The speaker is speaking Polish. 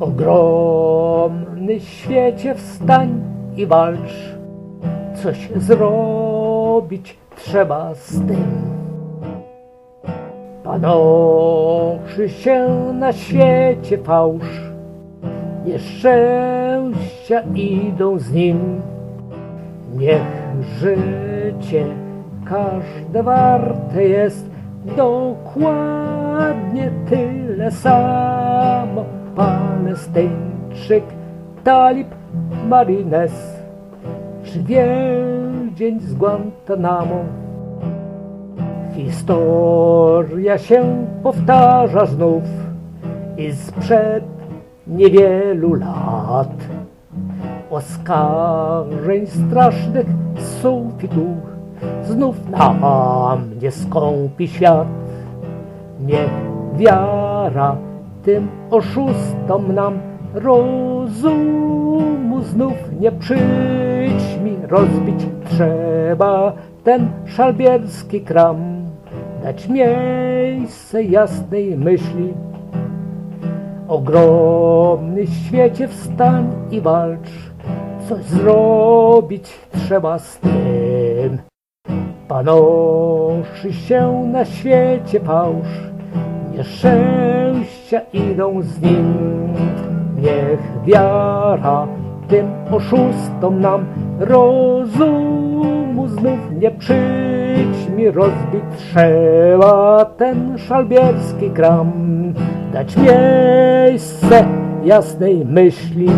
Ogromny świecie wstań i walcz, coś zrobić trzeba z tym. Panoszy się na świecie fałsz, nieszczęścia idą z nim. Niech życie każde warte jest dokładnie tyle samo. Palestyńczyk, talib, marines, czy więzień z Guantanamo. Historia się powtarza znów i sprzed niewielu lat. Oskarżeń strasznych z sufitu znów na mnie skąpi świat. Niech wiara tym oszustom nam rozumu znów nie przyćmi. Rozbić trzeba ten szalbierski kram, dać miejsce jasnej myśli. Ogromny świecie wstań i walcz, coś zrobić trzeba z tym. Panoszy się na świecie fałsz, nieszczęścia idą z nim. Niech wiara tym oszustom nam rozumu znów nie przyćmi. Rozbić trzeba ten szalbierski kram, dać miejsce jasnej myśli.